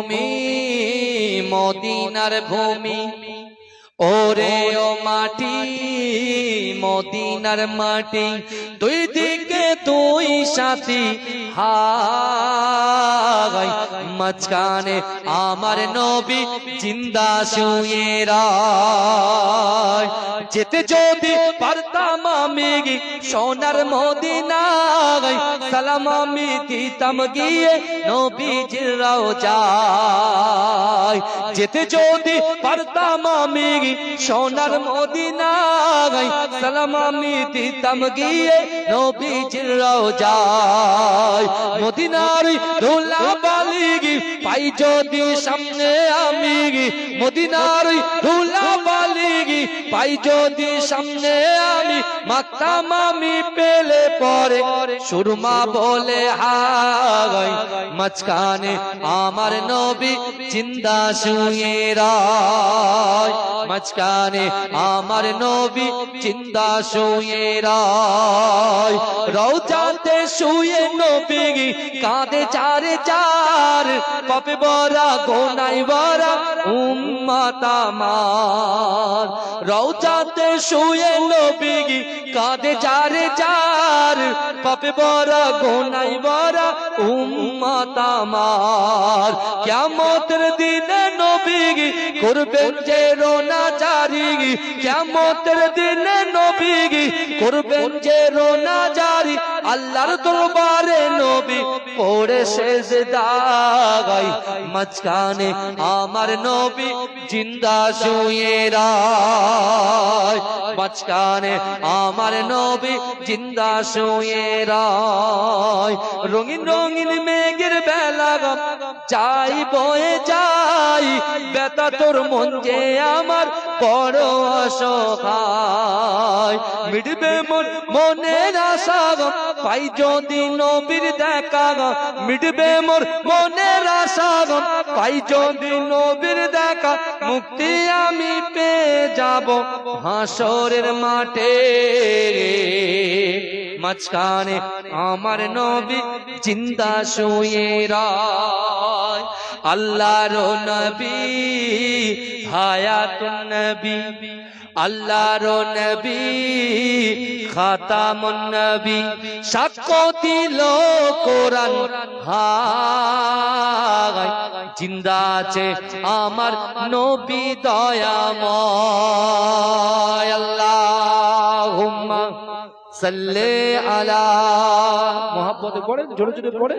ভূমি মদিনার ভূমি। ওরে ও মাটি মদিনার মাটি। দুই সাথী হাই মাঝখানে আমার নবী জিন্দা শুয়ে রায়। যেতে যদি পারতাম আমি সোনার মদিনায়, সালাম আমি দিতাম গিয়ে নবীজির রওজায়। যেতে যদি পারতাম আমি সোনার মদিনায়, সালাম আমি দিতাম গিয়ে নবীজির রওজায় মদিনার ধুলা বালিগি পাই যদি সামনে আমি। মদিনার ধুলা পাই যদি সামনে আমি মাতাম আমি পেলে পরে, সুরমা বলে হাই মাঝখানে আমার নবী জিন্দা শুয়ে রায়, মাঝখানে আমার নবী জিন্দা শুয়ে রায়। রওজাতে শুয়ে নবী কাঁদে চারে চার পাপে বরা গোনাই বরা উম্মাত আমার রওজাতে শুয়ে নবী কাঁদে চারে চার পাপে বরা গোনাই বরা উম্মাত আমার। দিনে নবী করবেন যে রোনা জারি। কিয়ামতের দিনে নবী করবেন যে রোনা জারি। আল্লাহর দরবারে নবী পড়ে সেজদাগাই মাঝখানে আমার নবী জিন্দা শুয়ে রায়। মাঝখানে আমার নবী জিন্দা শুয়ে রঙিন রঙিন মেঘের বেলা চাই বয়ে যাই বেতা তোর মন যে আমার বড় অসহায়। মিটবে মন, মনের আশা পাই যদি নবীর দেখা মিটবে মোর মনের আশা পাই যদি নবীর দেখা, মুক্তি আমি যাব হাসরের মাঠে মাঝখানে আমার নবী জিন্দা শুয়ে রায়। আল্লাহর নবী, হায়াতুন নবী। আল্লাহর নবী, খাতামুন নবী। সাক্ষ্য দিল কোরআন হায়। জিন্দা আছে আমার নবী দয়াময়। আল্লাহুম্মা সাল্লি আলা মহাপদে পড়ে জোরে জোরে পড়ে